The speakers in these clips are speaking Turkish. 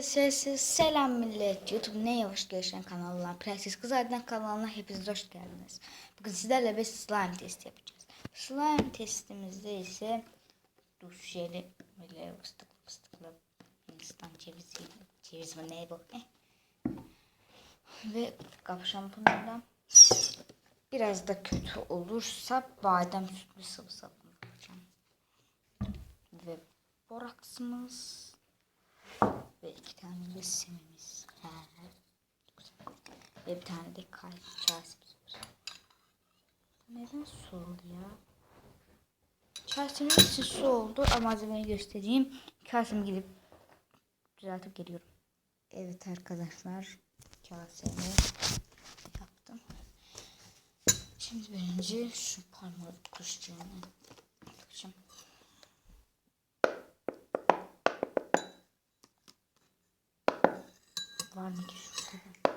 Sessiz selam millet. YouTube ne yavaş gelişen kanalına, Prenses Kız Aydın kanalına hepiniz hoş geldiniz. Bugün sizlerle bir slime testi yapacağız. Slime testimizde ise duş jeli böyle fıstıklı fıstıklı Hindistan cevizi, ceviz mi ne bu? Eh. Ve kap şampuanından biraz da kötü olursa badem sütlü sıvı sabun yapacağım. Ve boraksımız ve iki tane de simimiz var. Ve bir tane de kay çaresimiz var. Neden su oldu ya? Çaresimiz için su oldu ama malzemeyi göstereyim. Kasemi gidip düzeltip geliyorum. Evet arkadaşlar kasemi yaptım. Şimdi birinci şu parmağı kuşçuğunu takacağım. Var mı ki şurada?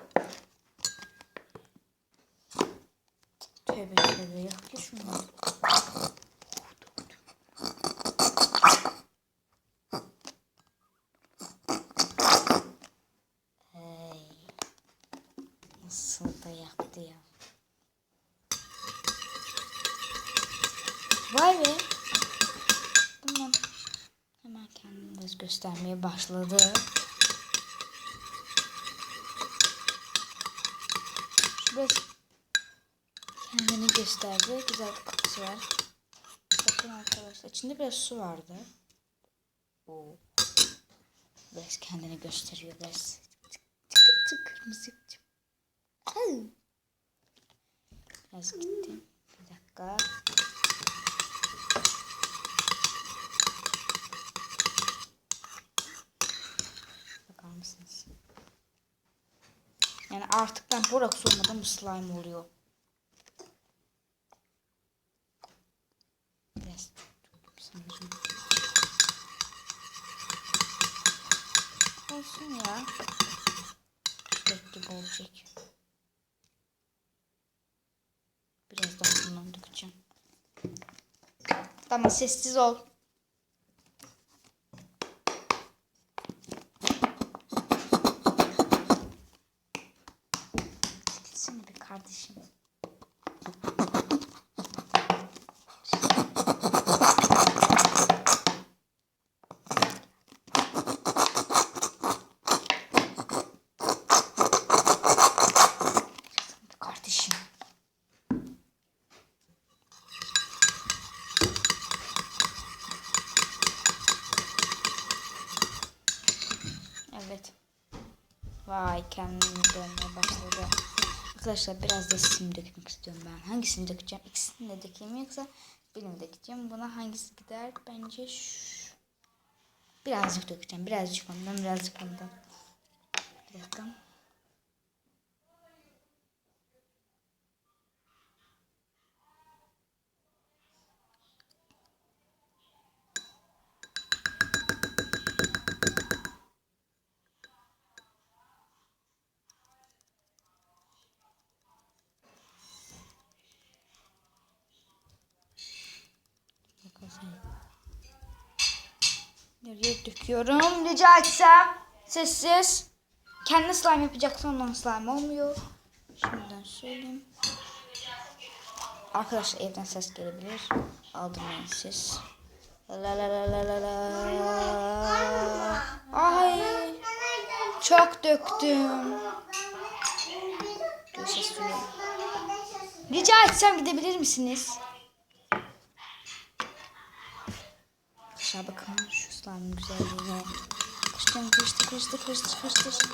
Tövbe tövbe şunu. Hey. Nasıl da yaktı ya. Vay be. Hemen kendini göstermeye başladı. Biraz kendini gösterdi. Güzel bir kokusu var. Bakın arkadaşlar. içinde biraz su vardı. Oo. Biraz kendini gösteriyor. Biraz tık kırmızı. Biraz gitti. Bir dakika. Yani artık ben borax olmadan bu slime oluyor. Biraz. Olsun ya. Gibi olacak. Biraz daha bundan dökeceğim. Tamam sessiz ol. Evet. Vay kendini dönmeye başladı. Arkadaşlar biraz da sim dökmek istiyorum ben. Hangisini dökeceğim? İkisini de dökeyim yoksa birini dökeceğim. Buna hangisi gider? Bence şu. Birazcık dökeceğim. Birazcık ondan, birazcık ondan. Bir dakika. Nereye döküyorum? Rica etsem. Sessiz. Kendi slime yapacaksan ondan slime olmuyor. Şimdiden söyleyeyim. Arkadaşlar evden ses gelebilir. Aldırmayın siz. La la la la la la. Ay. Çok döktüm. Ses. Rica etsem gidebilir misiniz? Aşağı bakın şu slime'ın güzelliğine. Kıştım kıştı kıştı kıştı kıştı.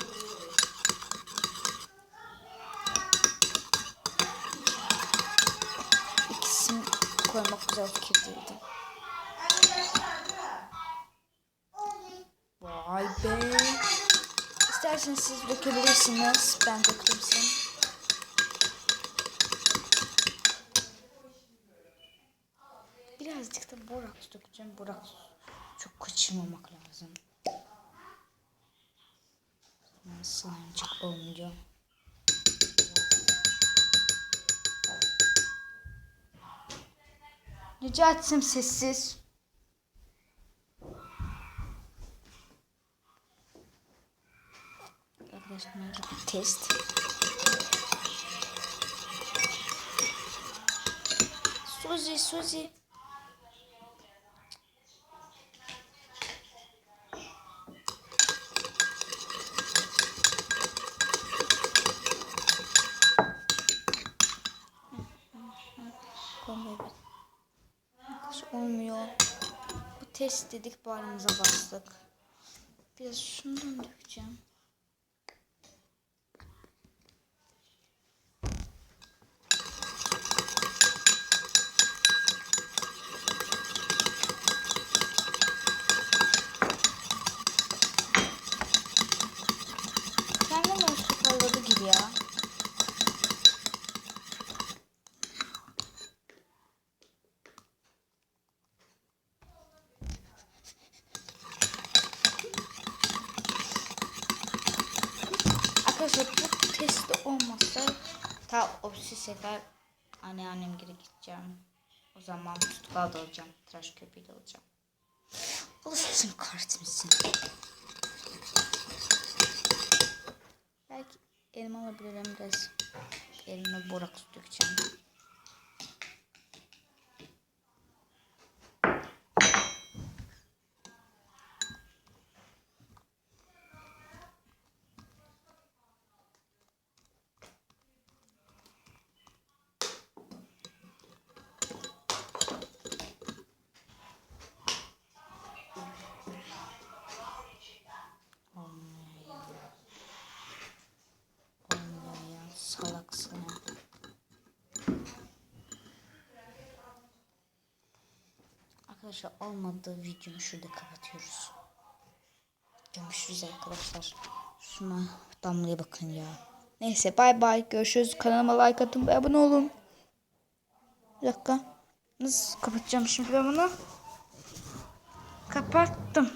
İkisini koymak güzel fikir değildi. Vay be. İsterseniz siz dökebilirsiniz. Ben döktüm sen. Birazcık da boraks dökeceğim. Boraks çok kaçırmamak lazım. Slime'cık olunca. Rica etsem sessiz. Test. Suzi Suzi. Kombi. Arkadaşlar olmuyor. Bu test dedik bağrımıza bastık. Biraz şundan dökeceğim. Kendim de toparladı gibi ya. Arkadaşlar bu testi olmazsa ta o sefer anneannem geri gideceğim. O zaman tutkal da alacağım. Tıraş köpüğü de alacağım. Alışsın kartımızın. Belki elma alabilirim biraz. Elime boraks dökeceğim. Salaksın ya. Arkadaşlar olmadı videomu şurada kapatıyoruz. Görüşürüz arkadaşlar. Şuna damlaya bakın ya. Neyse bay bay görüşürüz. Kanalıma like atın ve abone olun. Bir dakika. Nasıl kapatacağım şimdi ben bunu? Kapattım.